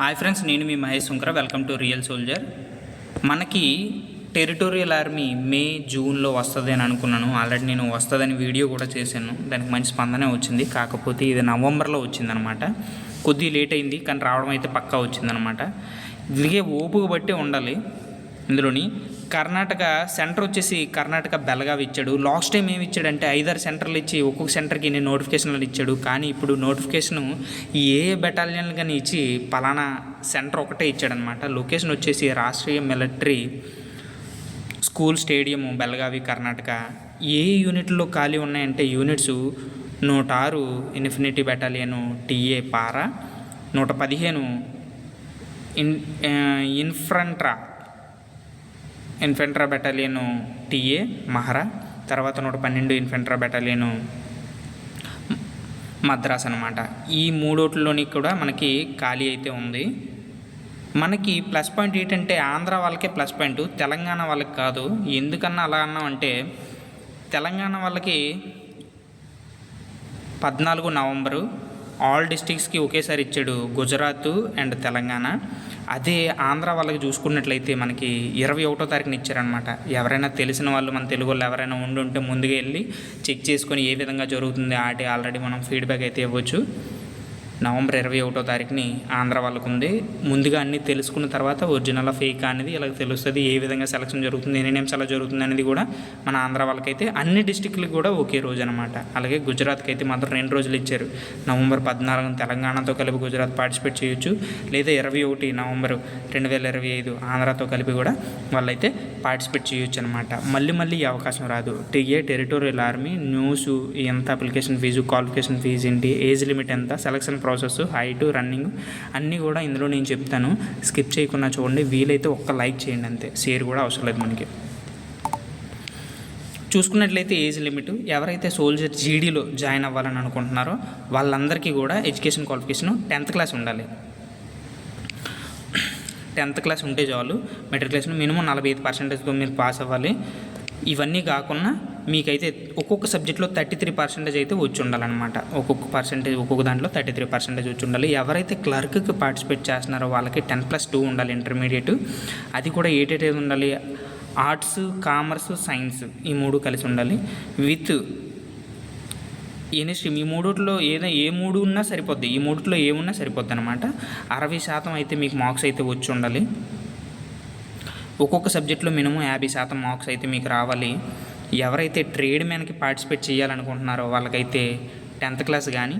Hi friends నేను మీ Mahesh Shankara. Welcome to real soldier మనకి territorial army May జూన్లో వస్తుంది అని అనుకున్నాను. ఆల్రెడీ నేను వస్తుందని వీడియో కూడా చేశాను. దానికి మంచి స్పందనే వచ్చింది. కాకపోతే ఇది నవంబర్లో వచ్చిందనమాట. కొద్ది లేట్ అయింది కానీ రావడం అయితే పక్కా వచ్చిందనమాట. ఇదిగే ఓపుకు బట్టి ఉండాలి. ఇందులోని కర్ణాటక సెంటర్ వచ్చేసి కర్ణాటక బెలగావి ఇచ్చాడు. లాస్ట్ టైం ఏమి ఇచ్చాడంటే ఐదారు సెంటర్లు ఇచ్చి ఒక్కొక్క సెంటర్కి ఇన్ని నోటిఫికేషన్లు ఇచ్చాడు. కానీ ఇప్పుడు నోటిఫికేషన్ ఏ బెటాలియన్లు కానీ ఇచ్చి పలానా సెంటర్ ఒకటే ఇచ్చాడనమాట లొకేషన్ వచ్చేసి Rashtriya military school stadium Belagavi Karnataka. ఏ యూనిట్లో ఖాళీ ఉన్నాయంటే యూనిట్స్ నూట ఆరు ఇన్ఫినిటీ బెటాలియను టీఏ పారా నూట పదిహేను in infantry infantry battalion TA Mahar తర్వాత నూట పన్నెండు ఇన్ఫెంట్రా బెటాలియను మద్రాస్ అనమాట ఈ మూడోట్లోని కూడా మనకి ఖాళీ అయితే ఉంది. మనకి ప్లస్ పాయింట్ ఏంటంటే ఆంధ్ర వాళ్ళకే ప్లస్ పాయింట్ తెలంగాణ వాళ్ళకి కాదు. ఎందుకన్నా అలా అన్నామంటే తెలంగాణ వాళ్ళకి పద్నాలుగు నవంబరు ఆల్ డిస్టిక్స్కి ఒకేసారి ఇచ్చాడు గుజరాత్ అండ్ తెలంగాణ. అదే ఆంధ్ర వాళ్ళకి చూసుకున్నట్లయితే మనకి ఇరవై ఒకటో తారీఖున ఇచ్చారనమాట ఎవరైనా తెలిసిన వాళ్ళు మన తెలుగు వాళ్ళు ఎవరైనా ఉండి ఉంటే ముందుగా వెళ్ళి చెక్ చేసుకొని ఏ విధంగా జరుగుతుంది ఆటి ఆల్రెడీ మనం ఫీడ్బ్యాక్ అయితే ఇవ్వచ్చు. నవంబర్ ఇరవై ఒకటో తారీఖుని ఆంధ్ర వాళ్ళకు ఉంది ముందుగా అన్నీ తెలుసుకున్న తర్వాత ఒరిజినల్ ఫేక్ అనేది ఇలా తెలుస్తుంది ఏ విధంగా సెలక్షన్ జరుగుతుంది ఎన్ని నిమిషాలు జరుగుతుంది అనేది కూడా మన ఆంధ్ర వాళ్ళకైతే అన్ని డిస్టిక్లకు కూడా ఒకే రోజు అనమాట అలాగే గుజరాత్కి అయితే మాత్రం రెండు రోజులు ఇచ్చారు. నవంబర్ పద్నాలుగున తెలంగాణతో కలిపి గుజరాత్ పార్టిసిపేట్ చేయొచ్చు. లేదా ఇరవై ఒకటి నవంబర్ రెండు వేల ఇరవై ఐదు ఆంధ్రాతో కలిపి కూడా వాళ్ళైతే పార్టిసిపేట్ చేయొచ్చు అనమాట మళ్ళీ మళ్ళీ ఈ అవకాశం రాదు. టీఏ టెరిటోరియల్ ఆర్మీ న్యూస్ ఎంత అప్లికేషన్ ఫీజు క్వాలిఫికేషన్ ఫీజు ఏంటి ఏజ్ లిమిట్ ఎంత సెలక్షన్ ప్రాసెస్ హైట్ రన్నింగ్ అన్నీ కూడా ఇందులో నేను చెప్తాను. స్కిప్ చేయకుండా చూడండి. వీలైతే ఒక్క లైక్ చేయండి అంతే. షేర్ కూడా అవసరం లేదు మనకి. చూసుకున్నట్లయితే ఏజ్ లిమిట్. ఎవరైతే సోల్జర్ జీడీలో జాయిన్ అవ్వాలని అనుకుంటున్నారో వాళ్ళందరికీ కూడా ఎడ్యుకేషన్ క్వాలిఫికేషన్ టెన్త్ క్లాస్ ఉండాలి. టెన్త్ క్లాస్ ఉంటే చాలు. మెట్రికులేషన్ మినిమం నలభై ఐదు పర్సెంటేజ్తో మీరు పాస్ అవ్వాలి. ఇవన్నీ కాకుండా మీకైతే ఒక్కొక్క సబ్జెక్ట్లో థర్టీ త్రీ పర్సెంటేజ్ అయితే వచ్చి ఉండాలన్నమాట ఒక్కొక్క పర్సెంటేజ్ ఒక్కొక్క దాంట్లో థర్టీ త్రీ పర్సెంటేజ్ వచ్చి ఉండాలి ఎవరైతే క్లర్క్కి పార్టిసిపేట్ చేస్తున్నారో వాళ్ళకి టెన్ ప్లస్ టూ ఉండాలి ఇంటర్మీడియట్. అది కూడా ఏటేటేది ఉండాలి? ఆర్ట్స్ కామర్స్ సైన్స్ ఈ మూడు కలిసి ఉండాలి. విత్ ఎనిస్ట్రీమ్ ఈ మూడుట్లో ఏదో ఏ మూడు ఉన్నా సరిపోద్ది. ఈ మూడుట్లో ఏమున్నా సరిపోద్ది అనమాట అరవై శాతం అయితే మీకు మార్క్స్ అయితే వచ్చి ఉండాలి ఒక్కొక్క సబ్జెక్ట్లో మినిమం యాభై శాతం మార్క్స్ అయితే మీకు రావాలి. ఎవరైతే ట్రేడ్ మ్యాన్కి పార్టిసిపేట్ చేయాలనుకుంటున్నారో వాళ్ళకైతే టెన్త్ క్లాస్ కానీ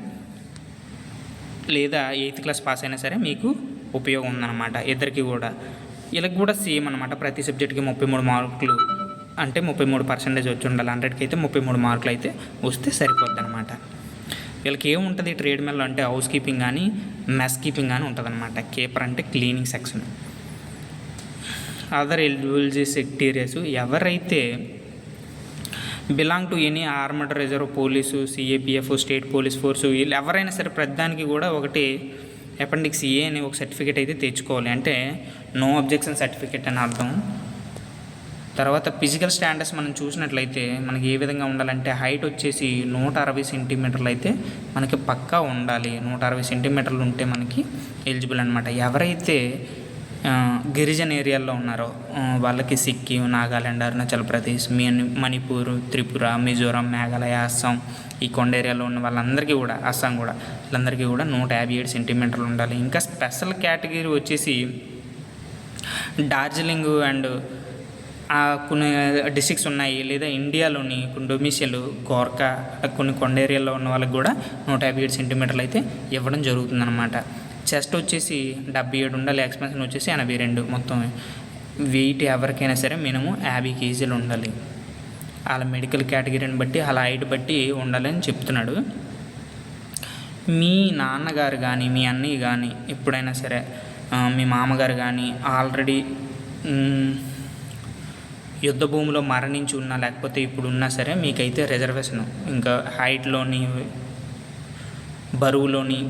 లేదా ఎయిత్ క్లాస్ పాస్ అయినా సరే మీకు ఉపయోగం ఉందన్నమాట. ఇద్దరికి కూడా. వీళ్ళకి కూడా సేమ్ అనమాట ప్రతి సబ్జెక్ట్కి ముప్పై మూడు మార్కులు అంటే ముప్పై మూడు పర్సెంటేజ్ వచ్చి ఉండాలి. హండ్రెడ్కి అయితే ముప్పై మూడు మార్కులు అయితే వస్తే సరిపోద్ది అనమాట వీళ్ళకి ఏముంటుంది ట్రేడ్ మిల్ అంటే హౌస్ కీపింగ్ కానీ మెస్ కీపింగ్ కానీ ఉంటుంది అనమాట కేపర్ అంటే క్లీనింగ్ సెక్షన్ అదర్ ఎలిజిబిలిటీ సెక్టీరియస్ ఎవరైతే belong to any armed reserve police CAPF state police force వీళ్ళు ఎవరైనా సరే ప్రతిదానికి కూడా ఒకటి అపెండిక్స్ ఏ అనే ఒక సర్టిఫికేట్ అయితే తెచ్చుకోవాలి. అంటే నో అబ్జెక్షన్ సర్టిఫికేట్ అని అర్థం. తర్వాత ఫిజికల్ స్టాండర్డ్స్ మనం చూసినట్లయితే మనకి ఏ విధంగా ఉండాలంటే హైట్ వచ్చేసి నూట అరవై సెంటీమీటర్లు అయితే మనకి పక్కా ఉండాలి. నూట అరవై సెంటీమీటర్లు ఉంటే మనకి ఎలిజిబుల్ అనమాట ఎవరైతే గిరిజన ఏరియాల్లో ఉన్నారో వాళ్ళకి సిక్కిం నాగాలాండ్ అరుణాచల్ ప్రదేశ్ మణిపూర్ త్రిపుర మిజోరాం మేఘాలయ అస్సాం ఈ కొండ ఏరియాలో ఉన్న వాళ్ళందరికీ కూడా అస్సాం కూడా వాళ్ళందరికీ కూడా నూట యాభై ఏడు సెంటీమీటర్లు ఉండాలి. ఇంకా స్పెషల్ కేటగిరీ వచ్చేసి డార్జిలింగ్ అండ్ కొన్ని డిస్ట్రిక్ట్స్ ఉన్నాయి. లేదా ఇండియాలోని కొన్ని డొమిషియల్ గోర్కా కొన్ని కొండ ఏరియాలో ఉన్న వాళ్ళకి కూడా నూట యాభై ఏడు సెంటీమీటర్లు అయితే ఇవ్వడం జరుగుతుందన్నమాట. చెస్ట్ వచ్చేసి డెబ్బై ఏడు ఉండాలి ఎక్స్పెన్షన్ వచ్చేసి ఎనభై రెండు మొత్తం. వెయిట్ ఎవరికైనా సరే మినిమం యాభై కేజీలు ఉండాలి. వాళ్ళ మెడికల్ కేటగిరీని బట్టి వాళ్ళ హైట్ బట్టి ఉండాలని చెప్తున్నాడు. మీ నాన్నగారు కానీ మీ అన్నయ్య కానీ ఎప్పుడైనా సరే మీ మామగారు కానీ ఆల్రెడీ యుద్ధ భూమిలో మరణించి ఉన్నా లేకపోతే ఇప్పుడు ఉన్నా సరే మీకైతే రిజర్వేషన్ ఇంకా హైట్లోని బరువులోని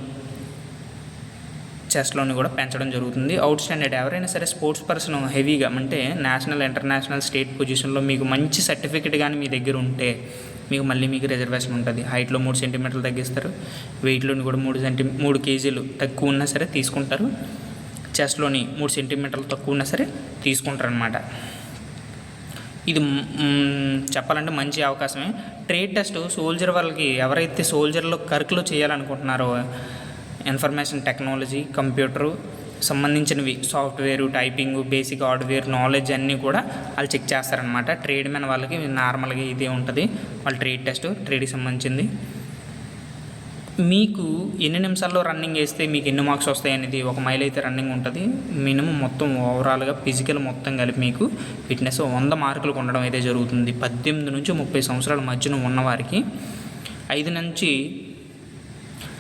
చెస్లోని కూడా పెంచడం జరుగుతుంది. అవుట్ స్టాండర్డ్ ఎవరైనా సరే స్పోర్ట్స్ పర్సన్ హెవీగా అంటే నేషనల్ ఇంటర్నేషనల్ స్టేట్ పొజిషన్లో మీకు మంచి సర్టిఫికేట్ కానీ మీ దగ్గర ఉంటే మీకు మళ్ళీ మీకు రిజర్వేషన్ ఉంటుంది. హైట్లో మూడు సెంటీమీటర్లు తగ్గిస్తారు. వెయిట్లోని కూడా మూడు సెంటీ మూడు కేజీలు తక్కువ ఉన్నా సరే తీసుకుంటారు. చెస్లోని మూడు సెంటీమీటర్లు తక్కువ ఉన్నా సరే తీసుకుంటారనమాట ఇది చెప్పాలంటే మంచి అవకాశమే. ట్రేడ్ టెస్ట్ సోల్జర్ వాళ్ళకి ఎవరైతే సోల్జర్లో కర్క్లో చేయాలనుకుంటున్నారో ఇన్ఫర్మేషన్ టెక్నాలజీ కంప్యూటరు సంబంధించినవి software typing basic hardware knowledge అన్నీ కూడా వాళ్ళు చెక్ చేస్తారనమాట ట్రేడ్ మ్యాన్ వాళ్ళకి నార్మల్గా ఇదే ఉంటుంది. వాళ్ళ ట్రేడ్ టెస్ట్ ట్రేడ్కి సంబంధించింది. మీకు ఎన్ని నిమిషాల్లో రన్నింగ్ వేస్తే మీకు ఎన్ని మార్క్స్ వస్తాయి అనేది ఒక మైల్ అయితే రన్నింగ్ ఉంటుంది. మినిమం మొత్తం ఓవరాల్గా ఫిజికల్ మొత్తం కలిపి మీకు ఫిట్నెస్ వంద మార్కులకు ఉండడం అయితే జరుగుతుంది. పద్దెనిమిది నుంచి ముప్పై సంవత్సరాల మధ్యన ఉన్నవారికి ఐదు నుంచి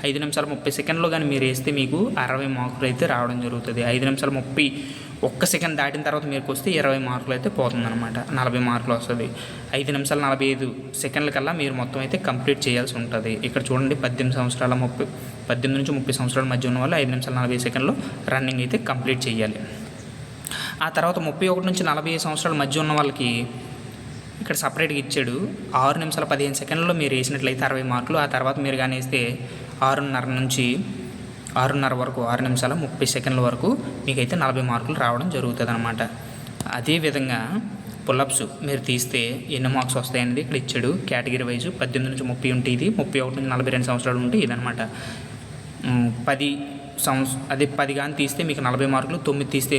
ఐదు నిమిషాల ముప్పై సెకండ్లో కానీ మీరు వేస్తే మీకు అరవై మార్కులు అయితే రావడం జరుగుతుంది. ఐదు నిమిషాల ముప్పై ఒక్క సెకండ్ దాటిన తర్వాత మీకు వస్తే ఇరవై మార్కులు అయితే పోతుందన్నమాట. నలభై మార్కులు వస్తుంది. ఐదు నిమిషాల నలభై ఐదు సెకండ్ల కల్లా మీరు మొత్తం అయితే కంప్లీట్ చేయాల్సి ఉంటుంది. ఇక్కడ చూడండి పద్దెనిమిది సంవత్సరాల ముప్పై పద్దెనిమిది నుంచి ముప్పై సంవత్సరాల మధ్య ఉన్న వాళ్ళు ఐదు నిమిషాల నలభై సెకండ్లో రన్నింగ్ అయితే కంప్లీట్ చేయాలి. ఆ తర్వాత ముప్పై ఒకటి నుంచి నలభై ఐదు సంవత్సరాల మధ్య ఉన్న వాళ్ళకి ఇక్కడ సపరేట్గా ఇచ్చాడు. ఆరు నిమిషాల పదిహేను సెకండ్లలో మీరు వేసినట్లయితే అరవై మార్కులు. ఆ తర్వాత మీరు కానీ వేస్తే ఆరున్నర నుంచి ఆరున్నర వరకు ఆరు నిమిషాల ముప్పై సెకండ్ల వరకు మీకైతే నలభై మార్కులు రావడం జరుగుతుంది అనమాట అదేవిధంగా పుల్లప్స్ మీరు తీస్తే ఎన్ని మార్క్స్ వస్తాయనేది ఇక్కడ ఇచ్చాడు. కేటగిరీ వైజ్ పద్దెనిమిది నుంచి ముప్పై ఉంటే ఇది ముప్పై ఒకటి నుంచి నలభై రెండు సంవత్సరాలు ఉంటే ఇదనమాట పది సంవత్స అదే పది కానీ తీస్తే మీకు నలభై మార్కులు తొమ్మిది తీస్తే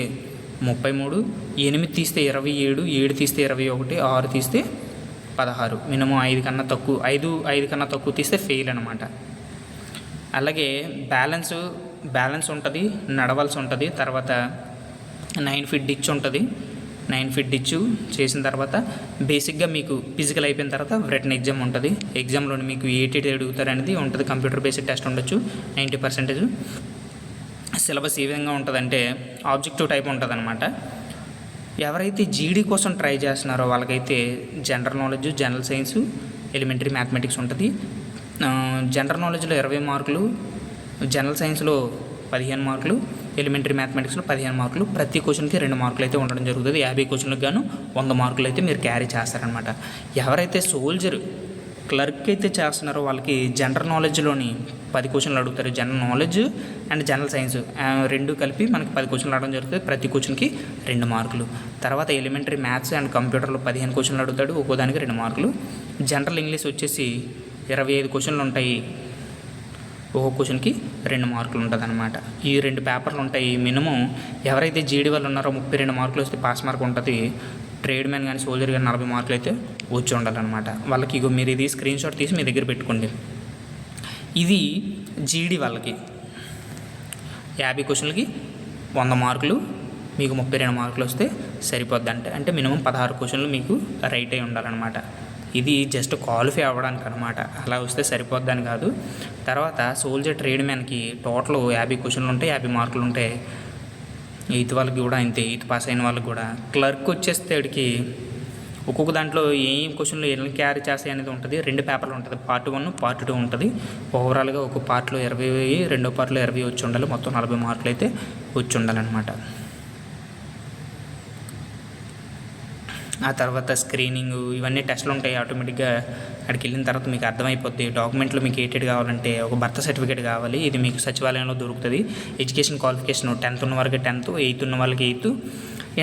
ముప్పై మూడు ఎనిమిది తీస్తే ఇరవై ఏడు ఏడు తీస్తే ఇరవై ఒకటి ఆరు తీస్తే పదహారు. మినిమం ఐదు కన్నా తక్కువ ఐదు ఐదు కన్నా తక్కువ తీస్తే ఫెయిల్ అనమాట అలాగే బ్యాలెన్స్ బ్యాలెన్స్ ఉంటుంది నడవలసి ఉంటుంది తర్వాత నైన్ ఫీట్ డిచ్ ఉంటుంది. నైన్ ఫీట్ డిచ్ చేసిన తర్వాత బేసిక్గా మీకు ఫిజికల్ అయిపోయిన తర్వాత రిటర్న్ ఎగ్జామ్ ఉంటుంది. ఎగ్జామ్లో మీకు ఏటీ అడుగుతారనేది ఉంటుంది. కంప్యూటర్ బేస్డ్ టెస్ట్ ఉండొచ్చు నైంటీ పర్సెంటేజ్. సిలబస్ ఏ విధంగా ఉంటుందంటే ఆబ్జెక్టివ్ టైప్ ఉంటుంది అనమాట ఎవరైతే జీడీ కోసం ట్రై చేస్తున్నారో వాళ్ళకైతే general knowledge general science elementary mathematics ఉంటుంది. జనరల్ నాలెడ్జ్లో ఇరవై మార్కులు జనరల్ సైన్స్లో పదిహేను మార్కులు ఎలిమెంటరీ మ్యాథమెటిక్స్లో పదిహేను మార్కులు. ప్రతి క్వశ్చన్కి రెండు మార్కులు అయితే ఉండడం జరుగుతుంది. యాభై క్వశ్చన్లకు గాను వంద మార్కులు అయితే మీరు క్యారీ చేస్తారనమాట ఎవరైతే సోల్జర్ క్లర్క్ అయితే చేస్తున్నారో వాళ్ళకి జనరల్ నాలెడ్జ్లోని పది క్వశ్చన్లు అడుగుతారు. General knowledge and general science. రెండు కలిపి మనకి పది క్వశ్చన్లు అడగడం జరుగుతుంది. ప్రతి క్వశ్చన్కి రెండు మార్కులు. తర్వాత ఎలిమెంటరీ మ్యాథ్స్ అండ్ కంప్యూటర్లో పదిహేను క్వశ్చన్లు అడుగుతాడు. ఒక్కో దానికి రెండు మార్కులు. జనరల్ ఇంగ్లీష్ వచ్చేసి ఇరవై ఐదు క్వశ్చన్లు ఉంటాయి. ఒక్కో క్వశ్చన్కి రెండు మార్కులు ఉంటుంది అనమాట ఈ రెండు పేపర్లు ఉంటాయి. మినిమం ఎవరైతే జీడీ వాళ్ళు ఉన్నారో ముప్పై రెండు మార్కులు వస్తే పాస్ మార్క్ ఉంటుంది. ట్రేడ్ మ్యాన్ కానీ సోల్జర్ కానీ నలభై మార్కులు అయితే వచ్చి ఉండాలన్నమాట. వాళ్ళకి ఇగో మీరు ఇది స్క్రీన్ షాట్ తీసి మీ దగ్గర పెట్టుకోండి. ఇది జీడి వాళ్ళకి. యాభై క్వశ్చన్లకి వంద మార్కులు మీకు ముప్పై రెండు మార్కులు వస్తే సరిపోద్ది అంటే అంటే మినిమం పదహారు క్వశ్చన్లు మీకు రైట్ అయి ఉండాలన్నమాట. ఇది జస్ట్ క్వాలిఫై అవ్వడానికి అనమాట అలా వస్తే సరిపోద్దని కాదు. తర్వాత సోల్జర్ ట్రేడ్ మ్యాన్కి టోటల్ యాభై క్వశ్చన్లు ఉంటాయి యాభై మార్కులు ఉంటాయి ఎయిత్ వాళ్ళకి కూడా అంతే ఎయిత్ పాస్ అయిన వాళ్ళకి కూడా. క్లర్క్ వచ్చేస్తే వాడికి ఒక్కొక్క దాంట్లో ఏం క్వశ్చన్లు ఎన్ని క్యారీ చేస్తాయి అనేది ఉంటుంది. రెండు పేపర్లు ఉంటుంది. పార్ట్ వన్ పార్ట్ టూ ఉంటుంది. ఓవరాల్గా ఒక పార్ట్లో ఇరవై రెండో పార్ట్లో ఇరవై వచ్చి ఉండాలి. మొత్తం నలభై మార్కులు అయితే వచ్చి ఉండాలన్నమాట. ఆ తర్వాత స్క్రీనింగ్ ఇవన్నీ టెస్ట్లు ఉంటాయి ఆటోమేటిక్గా అక్కడికి వెళ్ళిన తర్వాత మీకు అర్థమైపోద్ది. డాక్యుమెంట్లు మీకు ఏటెడ్ కావాలంటే ఒక బర్త్ సర్టిఫికేట్ కావాలి. ఇది మీకు సచివాలయంలో దొరుకుతుంది. ఎడ్యుకేషన్ క్వాలిఫికేషన్ టెన్త్ ఉన్న వాళ్ళకి టెన్త్ ఎయిత్ ఉన్న వాళ్ళకి ఎయిత్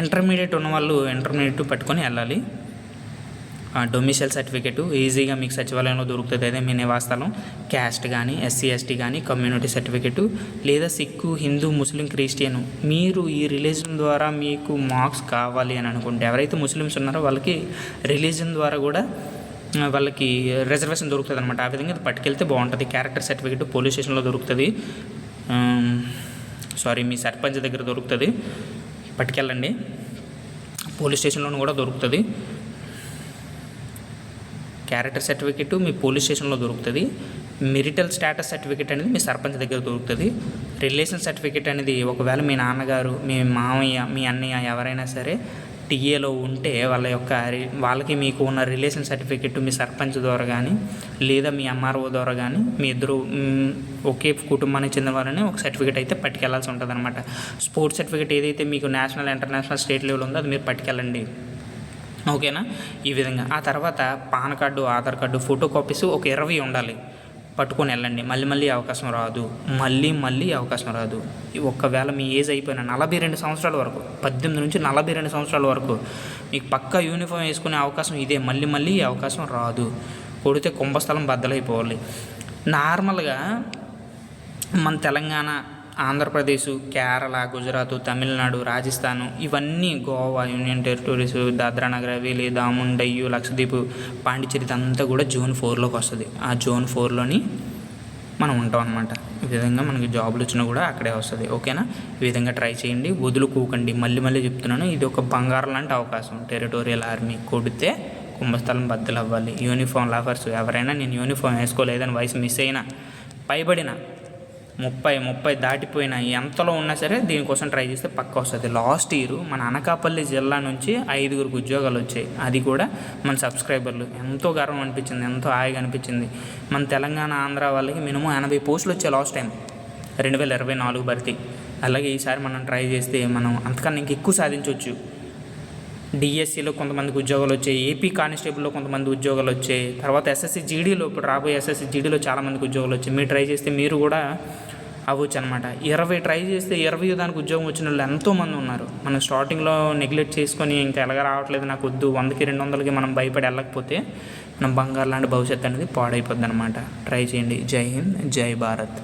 ఇంటర్మీడియట్ ఉన్న వాళ్ళు ఇంటర్మీడియట్ పట్టుకొని వెళ్ళాలి. డొమిషియల్ సర్టిఫికేట్ ఈజీగా మీకు సచివాలయంలో దొరుకుతుంది. అదే మీ నివాసస్థలం క్యాస్ట్ కానీ ఎస్సీ ఎస్టీ కానీ కమ్యూనిటీ సర్టిఫికేట్ లేదా సిక్కు హిందూ ముస్లిం క్రిస్టియన్ మీరు ఈ రిలీజన్ ద్వారా మీకు మార్క్స్ కావాలి అని అనుకుంటే ఎవరైతే ముస్లిమ్స్ ఉన్నారో వాళ్ళకి రిలీజన్ ద్వారా కూడా వాళ్ళకి రిజర్వేషన్ దొరుకుతుంది అనమాట ఆ విధంగా ఇది పట్టుకెళ్తే బాగుంటుంది. క్యారెక్టర్ సర్టిఫికేట్ పోలీస్ స్టేషన్లో దొరుకుతుంది. సారీ మీ సర్పంచ్ దగ్గర దొరుకుతుంది. పట్టుకెళ్ళండి. పోలీస్ స్టేషన్లోనూ కూడా దొరుకుతుంది. క్యారెక్టర్ సర్టిఫికేట్ మీ పోలీస్ స్టేషన్లో దొరుకుతుంది. మెరిటల్ స్టేటస్ సర్టిఫికేట్ అనేది మీ సర్పంచ్ దగ్గర దొరుకుతుంది. రిలేషన్ సర్టిఫికేట్ అనేది ఒకవేళ మీ నాన్నగారు మీ మామయ్య మీ అన్నయ్య ఎవరైనా సరే టీఏలో ఉంటే వాళ్ళ యొక్క వాళ్ళకి మీకు ఉన్న రిలేషన్ సర్టిఫికెట్ మీ సర్పంచ్ ద్వారా కానీ లేదా మీ ఎంఆర్ఓ ద్వారా కానీ మీ ఇద్దరు ఒకే కుటుంబానికి చెందిన వాళ్ళని ఒక సర్టిఫికేట్ అయితే పట్టుకెళ్ళాల్సి ఉంటుంది అనమాట స్పోర్ట్స్ సర్టిఫికేట్ ఏదైతే మీకు నేషనల్ ఇంటర్నేషనల్ స్టేట్ లెవెల్ ఉందో అది మీరు పట్టుకెళ్ళండి. ఓకేనా? ఈ విధంగా. ఆ తర్వాత PAN card Aadhaar card photo copies ఒక ఇరవై ఉండాలి. పట్టుకొని వెళ్ళండి. మళ్ళీ మళ్ళీ అవకాశం రాదు. మళ్ళీ మళ్ళీ అవకాశం రాదు. ఒకవేళ ఒక్కవేళ మీ ఏజ్ అయిపోయిన నలభై రెండు సంవత్సరాల వరకు పద్దెనిమిది నుంచి నలభై రెండు సంవత్సరాల వరకు మీకు పక్కా యూనిఫామ్ వేసుకునే అవకాశం ఇదే. మళ్ళీ మళ్ళీ అవకాశం రాదు. కొడితే కుంభస్థలం బద్దలైపోవాలి. నార్మల్గా మన తెలంగాణ ఆంధ్రప్రదేశ్ కేరళ గుజరాత్ తమిళనాడు రాజస్థాన్ ఇవన్నీ గోవా యూనియన్ టెరిటరీస్ దాద్రా నగర్ హవేలీ దామున్ డయ్యు లక్షద్వీప్ పాండిచ్చేరి ఇదంతా కూడా జోన్ ఫోర్లోకి వస్తుంది. ఆ జోన్ ఫోర్లోని మనం ఉంటాం అనమాట ఈ విధంగా మనకి జాబులు వచ్చినా కూడా అక్కడే వస్తుంది. ఓకేనా? ఈ విధంగా ట్రై చేయండి. వదులుకోకండి. మళ్ళీ మళ్ళీ చెప్తున్నాను ఇది ఒక బంగారం లాంటి అవకాశం. టెరిటోరియల్ ఆర్మీ కొడితే కుంభస్థలం బద్దలు అవ్వాలి యూనిఫామ్ లవర్స్ ఎవరైనా నేను యూనిఫామ్ వేసుకోలేదని వయసు మిస్ అయినా పైబడిన ముప్పై ముప్పై దాటిపోయిన ఎంతలో ఉన్నా సరే దీనికోసం ట్రై చేస్తే పక్క వస్తుంది. లాస్ట్ ఇయర్ మన అనకాపల్లి జిల్లా నుంచి ఐదుగురికి ఉద్యోగాలు వచ్చాయి. అది కూడా మన సబ్స్క్రైబర్లు ఎంతో గర్వం అనిపించింది ఎంతో హాయిగా అనిపించింది. మన తెలంగాణ ఆంధ్ర వాళ్ళకి మినిమం ఎనభై పోస్టులు వచ్చాయి లాస్ట్ టైం రెండు వేల ఇరవై నాలుగు భర్తీ అలాగే ఈసారి మనం ట్రై చేస్తే మనం అంతకన్నా ఇంక ఎక్కువ సాధించవచ్చు డిఎస్సిలో కొంతమందికి ఉద్యోగాలు వచ్చాయి ఏపీ కానిస్టేబుల్లో కొంతమంది ఉద్యోగాలు వచ్చాయి తర్వాత ఎస్ఎస్సి జీడీలో ఇప్పుడు రాబోయే ఎస్ఎస్సి జీడీలో చాలామందికి ఉద్యోగాలు వచ్చాయి. మీరు ట్రై చేస్తే మీరు కూడా అవ్వచ్చు అనమాట ఇరవై ట్రై చేస్తే ఇరవై దానికి ఉద్యోగం వచ్చిన వాళ్ళు ఎంతోమంది ఉన్నారు. మనం స్టార్టింగ్లో నెగ్లెక్ట్ చేసుకొని ఇంకా ఎలాగ రావట్లేదు నాకు వద్దు వందకి రెండు వందలకి మనం భయపడి వెళ్ళకపోతే మనం బంగారు లాంటి భవిష్యత్తు అనేది పాడైపోద్ది అనమాట ట్రై చేయండి. జై హింద్ జై భారత్.